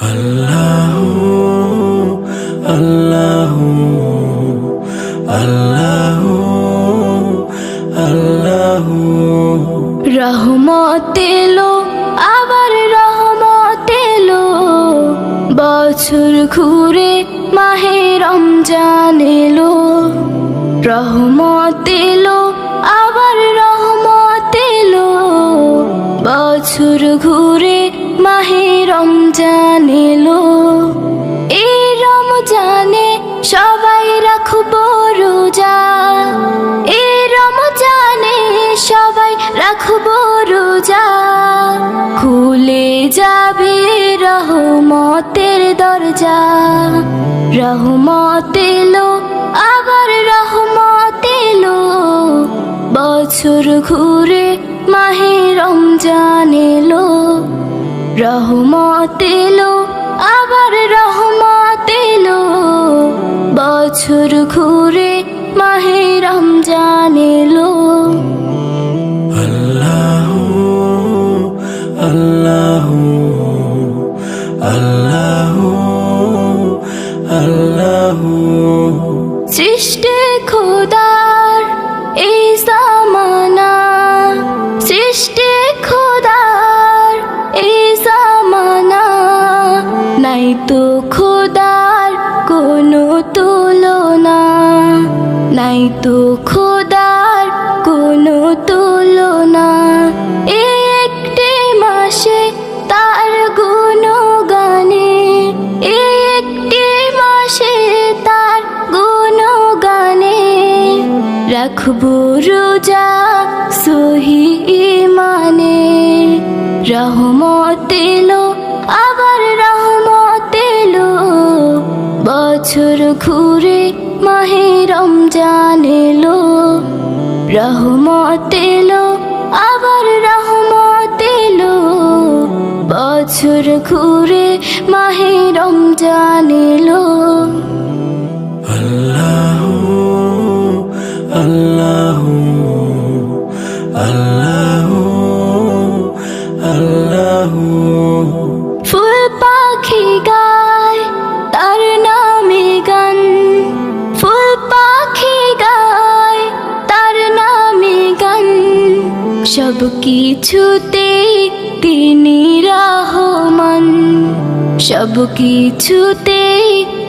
আল্লাহ আল্লাহ আল্লাহ আল্লাহ রহমত এলো, আবার রহমত এলো। বছর ঘুরে মাহে রমজান এলো। রহমত ঘুরে মাহে রমজান এলো। এই রমজানে সবাই রাখব রোজা। এই রমজানে সবাই রাখব রোজা। খুলে যাবে রহমতের দরজা। রহমত এলো, আবার রহমত এলো। বছর ঘুরে মাহে রমজান এলো রহমত এলো আবার রহমত এলো। বছর ঘুরে মাহে রমজান এলো। আল্লাহ আল্লাহ আল্লাহ আল্লাহ। সৃষ্টি খোদার তো খোদার কোনো তুলনা। একটি মাসে তার গুণগানে। একটি মাসে তার গুণগানে। রাখব রোজা সহি মানে রহমত বছর ঘুরে মাহে রমজান এলো। রহমত এলো, আবার রহমত এলো। বছর ঘুরে মাহে রমজান এলো। আল্লাহ আল্লাহ আল্লাহ। সব কিছুতে তিনি রহমান সব কিছুতে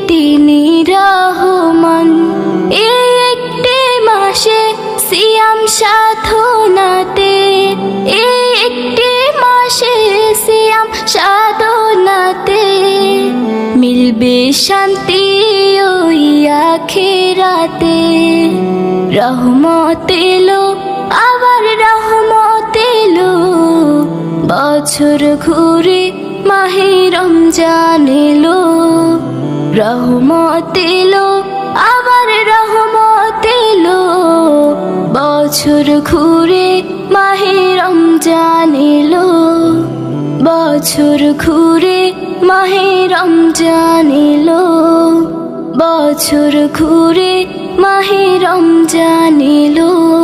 তিনি রহমান একটি মাসে সিয়াম সাধনাতে একটি মাসে সিয়াম সাধনাতে। মিলবে শান্তি ওই আখেরাতে, রহমত বছর ঘুরে মাহে রমজান এলো। রহমত এলো, আবার রহমত এলো। বছর ঘুরে মাহে রমজান বছর ঘুরে মাহে রমজান এলো। বছর ঘুরে মাহে রমজান এলো।